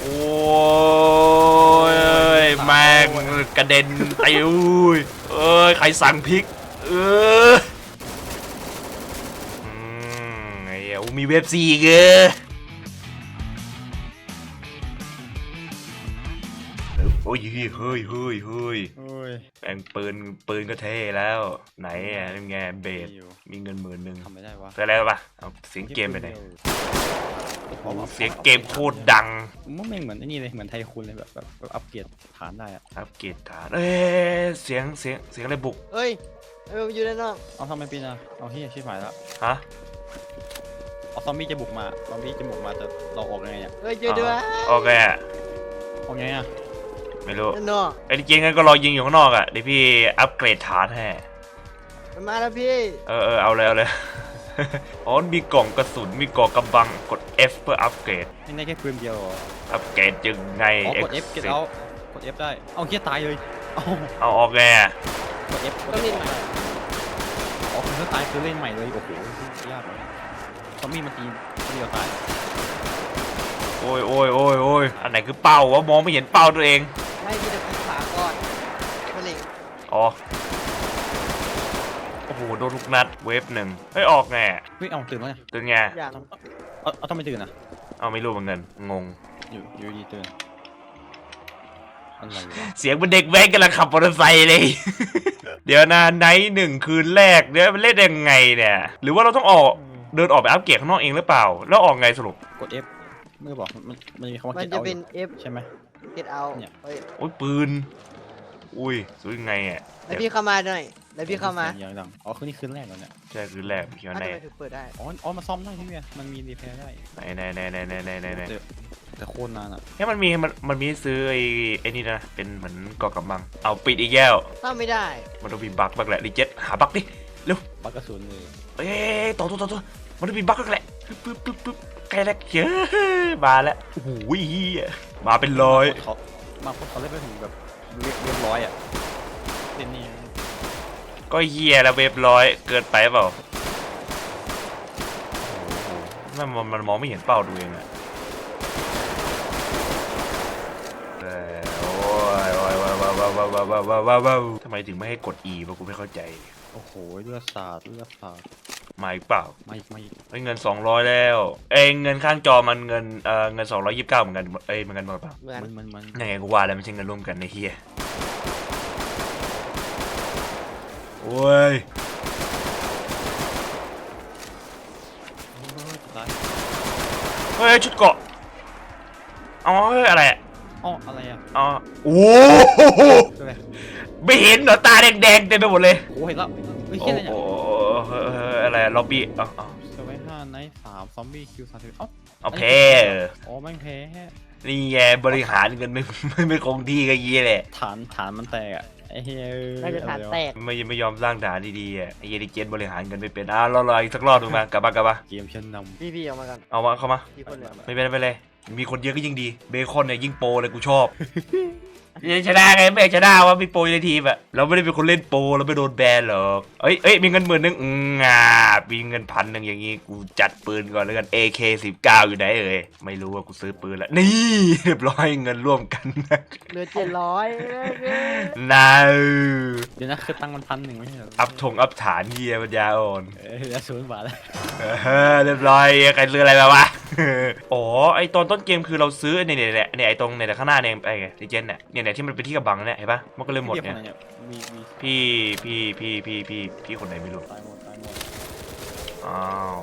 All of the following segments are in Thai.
โอ้ยแม่งกระเด็นติวเอ้ยใครสั่งพริก เอออืมไอ้เหี้ยโอ้มีเว็บซีเกอ อโอ้ยเฮ้ยเฮ้ยเฮ้ยเฮ้ยโอ้ยแม่งปืนปืนก็เท่แล้ว ไหนอะนี่ไงเบสอยู่มีเงินหมื่นหนึ่งทำไม่ได้วะเสร็จแล้วปะเอาเสียงเกมไปไหนพอมาเสียงเกมโคตรดังมันไม่งเหมือนไอ้นี่เลยเหมือนไทยคุณเลยแบบแบบแบบอัปเกรดฐานได้อะอัปเกรดฐานเอ้ยเสียงเสียงเสียงอะไรบุกเอ้ยเอออยู่ด้านนอกเอาทำไมปีนะเอาเฮียชิบหายแล้วฮะเอาซอมบี้จะบุกมาซอมบี้จะบุกมาแต่เราออกยังไงอะเอ้ยอยู่ด้วยโอเคอะออกยังไงอะ ไม่รู้ด้านนอกไอ้จริงๆงั้นก็รอยิงอยู่ข้างนอกอะเดี๋ยวพี่อัปเกรดฐานให้มันมาแล้วพี่ เออเออเอาเลยเอาเลยอ๋อมีกล่องกระสุนมีกล่องกำบังกด F เพื่ออัปเกรดไม่ได้แค่ปืนเดียวเหรออัปเกรดยังไงอ๋อกด F Exit เก็บเอากด F ได้ เอาเฮียตายเลยเอาเอาออกไงอะกด F กต้อดง F เล่นใหม่อ๋อคือถ้าตายคือเล่นใหม่เลยโอ้โหยากเลยซอมบี้มันตีคนเดียวตายโอ้ยโอ้ยโอ้ยโอ้ยอันไหนคือเป้าวะมองไม่เห็นเป้าตัวเอง ให้พี่ตะกี้ขวาก่อนมาเล็งอ๋อ โอ้โห โดนทุกนัด เวฟหนึ่งเฮ้ย ออกไงอะเฮ้ยเอาตื่นแล้วเนี่ยตื่นไง อย่างเอาเอาต้องไม่ตื่นอะเอาไม่รู้เหมือนกัน งง อยู่อยู่ดีตื่นอะไรวะเสียงเป็นเด็กแว้นกำลังขับมอเตอร์ไซค์เลย เดี๋ยวนะไนท์หนึ่งคืนแรกเนี่ยมันเล่นยังไงเนี่ย หรือว่าเราต้องออก เดินออกไปอัปเกรดข้างนอกเองหรือเปล่า แล้วออกไงสรุป กด F ไม่ได้บอกมันมันมีคำว่า มัน get จะ out เป็นอยู่ F ใช่ไหม get out เนี่ย เฮ้ยโอ้ยปืน อุ้ยซื้อยังไงอะแล้วพี่เข้ามาหน่อยแล้วพี่เข้ามาสียงอย่างดังอ๋อคือนี่คืนแรกแล้วเนี่ยใช่คืนแรกพี่อ้าว่าวไหนทำไมถึงเปิดได้อ๋ออ๋อมาซ่อมได้พี่เมียมันมีรีเพย์ได้ไหนไหนไหนไหนไหนไหนไหนไหนแต่แต่โคตรนานอะเนี่ยมันมีมันมันมีให้ซื้อไอ้ไอ้นี่นะเป็นเหมือนกอกำบัง เอาปิดอีกแก้ว เข้าไม่ได้มันต้องมีบั๊กบ้างแหละรีเจ็ตหาบั๊กดิ เร็วบักกระสุนเลยเอ๊ยต่อตัวต่อตัวมันต้องมีบั๊กแล้แหละปึ๊บปึ๊บปึ๊บใกลแล้วเยอะมาแล้วโอ้หเหี้ยมาเป็นร้อยเขามาพดเขาเล่นไปถึงแบบเรียบเรียบร้อยอะเป็นนี่ก็เฮียแล้วเว็บร้อยเกินไปเปล่ามันมันมองไม่เห็นเป้าดูเองอะโอ้ยโอ้ยว้าวว้าวว้าวว้าวว้าวว้าวทำไมถึงไม่ให้กด E วะกูไม่เข้าใจ โอ้โหเลือดสาดเลือดสาดมาอีกเปล่าไม่ไม่เอ้ยเงิน200แล้ว เอ้ยเงินข้างจอมันเงินเอ่อเงิน229เหมือนกันเอ้ยเหมือนกันหมดเปล่าเหมือนมันมันมันยังไงกูว่าแล้วไม่ใช่เงินร่วมกันในเฮียโอ้ยโอ้ยตายเฮ้ยชุดเกาะอ๋อเฮ้ยอะไรอะอ๋ออะไรอะอ๋อโอ้โหคืออะไร ไม่เห็นเหรอตาแดงๆเต็มไปหมดเลยโอ้เห็นแล้วเฮ้ยโอ้เฮียอะไรเนี่ยโหเฮ้ยเฮ้ยอะไรอะล็อบบี้เอาเอาเซเว่นห้าไนท์สามซอมบี้คิวสามสิบเอ้าเอาแพ้เอออ๋อแม่งแพ้นี่ไงบริหารเงินไม่ไม่ไม่คงที่ก็ยี่แหละฐานฐานมันแตกอะไอ้เฮียน่าจะฐานแตกไม่ไม่ยอมสร้างฐานดีๆอะไอ้เยดิเจนบริหารเงินไม่เป็นอะรอรออีกสักรอบหนึงมากลับมากลับมาเกมชั้นนพี่พี่ออกมาก่อนเอามาเข้ามาพี่คนเหลือไม่เป็นไรไม่เป็นไร มีคนเยอะก็ยิ่งดี เบคอนเนี่ยยิ่งโปรเลยกูชอบ ยังชนะไงไม่อยากชนะว่ามีโปรอยู่ในทีมอะเราไม่ได้เป็นคนเล่นโปรเราไม่โดนแบนหรอกเอ้ยเอ้ยมีเงินหมื่นหนึงอืมอ่ามีเงินพันหนึ่งอย่างงี้กูจัดปืนก่อนแล้วกัน AK 19 อยู่ไหนเอ่ยไม่รู้ว่ากูซื้อปืนแล้วนี่เรียบร้อยเงินร่วมกันเหลือเจ็ดร้อยนาำเดี๋ยวนะคือตังค์มันพันหนึ่งไม่ใช่เหรออัพทงอัพฐานเฮียปัญญาอ่อน เออเหลือศูนย์บาทแล้ว เออเรียบร้อยใครซื้ออะไรมาวะ อ๋อ ไอตอนต้นเกมคือเราซื้อเนี่ยเนี่ยเนี่ยเนี่ยไอตรงเนี่ยข้างหน้าเนี่ยไอไงดิเจนเนี่ยเนี่ยเนี่ยที่มันเป็นที่กำบังเนี่ยเห็นปะมันก็เลยหมดเรียกเนี่ยคนไหนเนี่ยมีมีพี่พี่พี่พี่พี่พี่คนไหนไม่รู้ตายหมดตายหมดอ้าว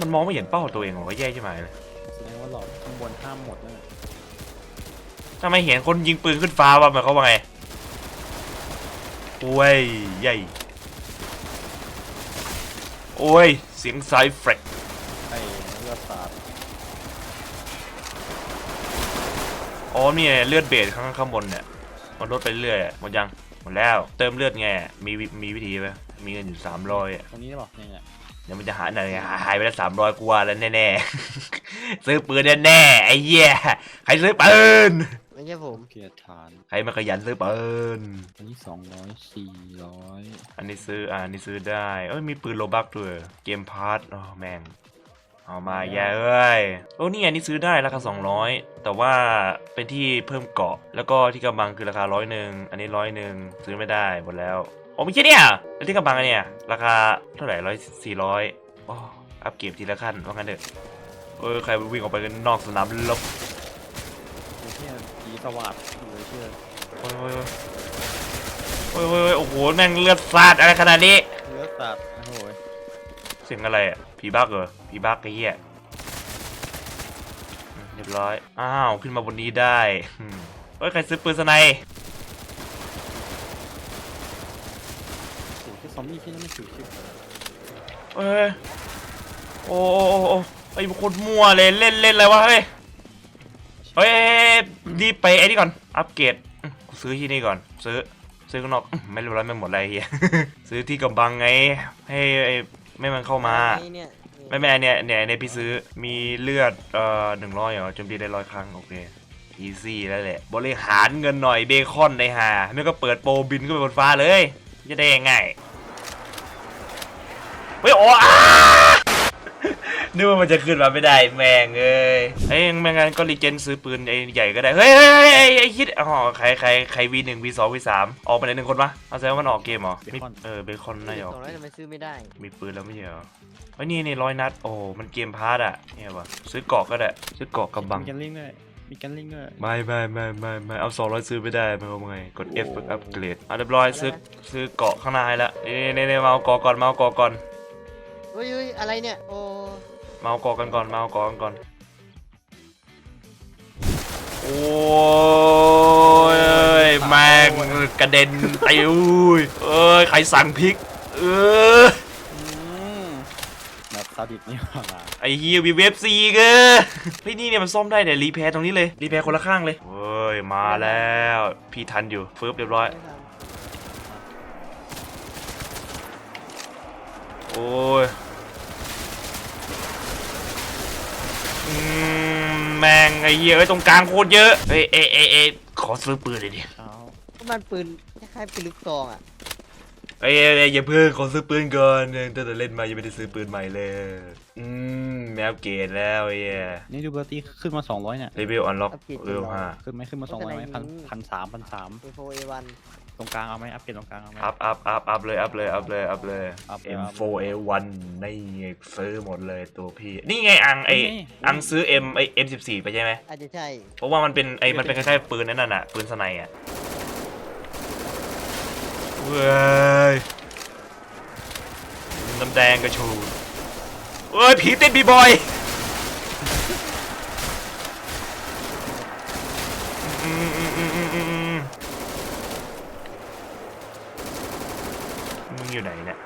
มันมองไม่เห็นเป้าตัวเองเหรอวะแย่ใช่ไหมเลยแสดงว่าหลอดข้างบนห้ามหมดนั่นแหละทำไมเห็นคนยิงปืนขึ้นฟ้าวะหมายความว่าไงโอ้ยใหญ่โอ้ยเสียงไซเฟรกไอ้เลือดสาด อ๋อเนี่ยเลือดเบสข้างข้างบนเนี่ยมันลดไปเรื่อยอะหมดยังหมดแล้ว เติมเลือดไงมีวิมีวิธีไหมมีเงินอยู่สามร้อยอะตรงนี้ได้ป่ะเนี่ยเนี่ยเดี๋ยวมันจะหาไหนหาหายไปแล้วสามร้อยกว่าแล้วแน่ๆซื้อปืนแน่ๆไอ้เหี้ยใครซื้อปืนไม่ใช่ผมเกียร์ฐานใครมาขยันซื้อปืนอันนี้สองร้อยสี่ร้อยอันนี้ซื้ออ่าอันนี้ซื้อได้เอ้ยมีปืนโลบักด้วยเกมพาร์ทอ๋อแม่ง เอามาแย่เอ้ยโอ้นี่อันนี้ซื้อได้ราคา 200 แต่ว่าเป็นที่เพิ่มเกาะ แล้วก็ที่กำบังคือราคาร้อยหนึ่งอันนี้ร้อยหนึ่งซื้อไม่ได้หมดแล้วโอ้ไม่ใช่เนี่ยแล้วที่กำบังอันเนี่ยราคาเท่าไหร่ร้อยสี่ร้อยอ๋ออัพเก็บทีละขั้นว่างั้นเถอะเออใครวิ่งออกไปกันนอกสนามรบไอ้เหี้ยผีสวัสดเลยเชื่อโอ้ยโอ้ยโอ้ยโอ้ยโอ้โหแม่งเลือดสาดอะไรขนาดนี้เลือดสัตว์โอ้โหเสียงอะไรอะ ผีบักเหรอผีบักไอ้เหี้ยอืมเรียบร้อย อ้าว ขึ้นมาบนนี้ได้อืมเฮ้ย ใครซื้อปืนสไนป์สูที่ซอมบี้ที่นั่นไม่สูชื่อเอ้ยโอ้โอ้โอ้โอ้ไอ้คนมั่วเลยเล่นเล่นอะไรวะเฮ้ย เฮ้ยรีบไปไอ้นี่ก่อน อัปเกรดอืมกูซื้อที่นี่ก่อน ซื้อ ซื้อข้างนอกอืมไม่เรียบร้อยไม่หมดอะไรเฮียซื้อที่กำบังไง ให้ไอ้ ไม่มันเข้ามา ไอ้เนี่ยนี่ไม่ไม่อันเนี่ยเนี่ยเนี่ยพี่ซื้อมีเลือดเอ่อหนึ่งร้อยเหรอโจมตีได้ร้อยครั้ง โอเคอีซี่แล้วแหละ บริหารเงินหน่อยเบคอนในหาไม่ก็เปิดโปรบินขึ้นไปบนฟ้าเลย จะได้ยังไงเฮ้ยโอ้อ้า นึกว่ามันจะขึ้นมาไม่ได้แม่งเอ้ยไอ้ยไม่งั้นก็รีเจนซื้อปืนไอ้ใหญ่ก็ได้ เฮ้ยเฮ้ยเฮ้ยไอ้ไอ้คิดอ๋อใครใครใครวีหนึ่งวีสองวีสามออกไปไหนหนึ่งคนวะเอาแสดงว่ามันออกเกมเหรอมีเออเบคอนน่าจะออก สองร้อยทำไมซื้อไม่ได้ มีปืนแล้วไม่ใช่เหรอเฮ้ยนี่นี่ร้อยนัด โอ้ มันเกมพาร์ตอะเนี่ยวะซื้อเกาะก็ได้ ซื้อเกาะกำบัง มีกันลิงด้วยมีกันลิงด้วยไม่ไม่ไม่ไม่ไม่เอาสองร้อยซื้อไม่ได้ไม่เอาไง กด F เพื่ออัปเกรดอะเรียบร้อยซื้อซื้อเกาะข้างหน้าให้ละเอ้ยเน่เน่มาเอาเกาะก่อนมาเอาเกาะก่อน เฮ้ยเฮ้ยอะไรเนี่ย โอ้ มาเอาเกาะกันก่อนมาเอาเกาะกันก่อน โอ้ยแม่งกระเด็นไปอุ้ยเอ้ยใครสั่งพริก เอออืมแบบซาดิสนี่หว่าไอเฮียวีเวฟซีเกอเฮ้ยนี่เนี่ยมันซ่อมได้เนี่ยรีแพร์ตรงนี้เลยรีแพร์คนละข้างเลยเฮ้ยมาแล้ว พี่ทันอยู่ฟึบเรียบร้อยไม่ทโอ้ยอืม แม่งไอ้เหี้ยเอ้ยตรงกลางโคตรเยอะเฮ้ยเอยเอยเอยขอซื้อปืนเลยดิเช้าำเพราะมันปืนคล้ายๆปืนลูกซองอะเอ้ยเอ้ยเอ้ยอย่าเพิ่งขอซื้อปืนก่อนยังตั้งแต่เล่นมายังไม่ได้ซื้อปืนใหม่เลยอืมแมวเกตแล้วไอ้เหี้ยนี่ดูเบอร์ตี้ขึ้นมา 200เนี่ยเลเวลอันล็อกเลเวลห้าขึ้นไหมขึ้นมา200ไหมพันพันสามพันสาม เอโฟเอวัน ตรงกลางเอาไหมอัพเกรดตรงกลางเอาไหมอัพอัพอัพอัพเลยอัพเลยอัพเลยอัพเลย อัพเลย M4A1 นี่ไงซื้อหมดเลยตัวพี่ นี่ไงอังไอนี่ อังซื้อ M ไอ M14 ไปใช่ไหมอาจจะใช่เพราะว่ามันเป็นไอมันเป็นคล้ายๆปืนนั่นน่ะปืนสไนอะเว้ยน้ำแดงกระชูเอ้ยผีเต้นบีบอยอืมอืมอืมอืมอืมอืมมึงอยู่ไหนเนี่ย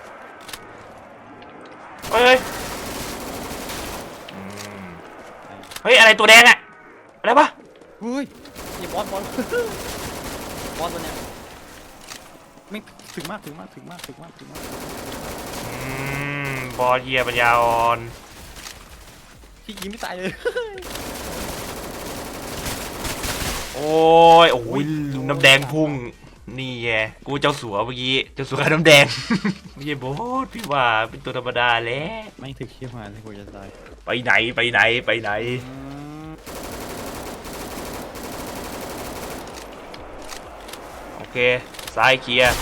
เฮ้ยอืมเฮ้ยอะไรตัวแดงอะอะไรปะเฮ้ยนี่บอสบอสบอสตัวเนี้ยไม่ถึงมากถึงมากถึงมากถึงมากถึงมากอืมบอลเยียปัญญาอ่อนที่ยิงไม่ตายเลย โอ้ยโอ้ยน้ำแดงพุ่ง นี่แกกูเจ้าสัวเมื่อกี้ เจ้าสัวน้ำแดง ไม่ใช่บอสพี่ว่าเป็นตัวธรรมดาแล้ว ไม่ถึงเชี่ยมาเลยกูจะตายไปไหนไปไหนไปไหน โอเค ซ้ายเคลียร์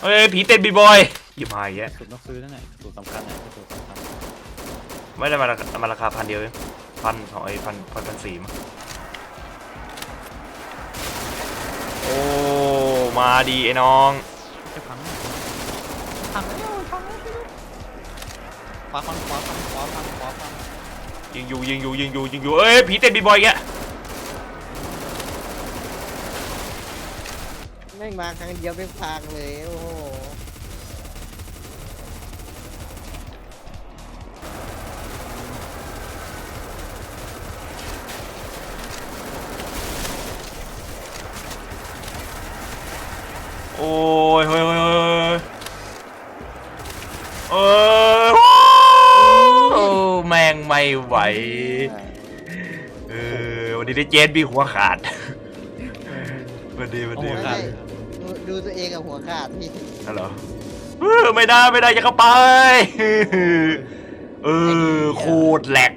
เฮ้ยผีเต้นบีบอยยิบหายแยะสุดต้องซื้อนั่นแหละสุดสำคัญเนี่ยสุดสำคัญไม่ได้มาราคามาราคาพันเดียวเอง พันสองไอ้พันพันพันสี่มั้งโอ้ มาดีไอ้น้อง จะพังพังแล้วพังแล้วขวาฟังขวาฟังขวาฟังขวาฟังยิงอยู่ยิงอยู่ยิงอยู่ยิงอยู่เอ้ยผีเต้นบีบอยแกแม่งมาครั้งเดียวเป็นพังเลยโอ้โห อ้ยเฮ้ยเฮ้ยเฮ้ยเอ้ยโอ้แม่งไม่ไหว เออวันนี้ได้เจนบีหัวขาดวันดีวันโอ้ดีโหวันขาดดีหดูตัวเองกับหัวขาดพี่นั่นเหรอเออไม่ได้ไม่ได้อย่าเข้าไป เออโคตรแหลก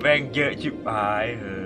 แม่งเยอะชิบหายเออ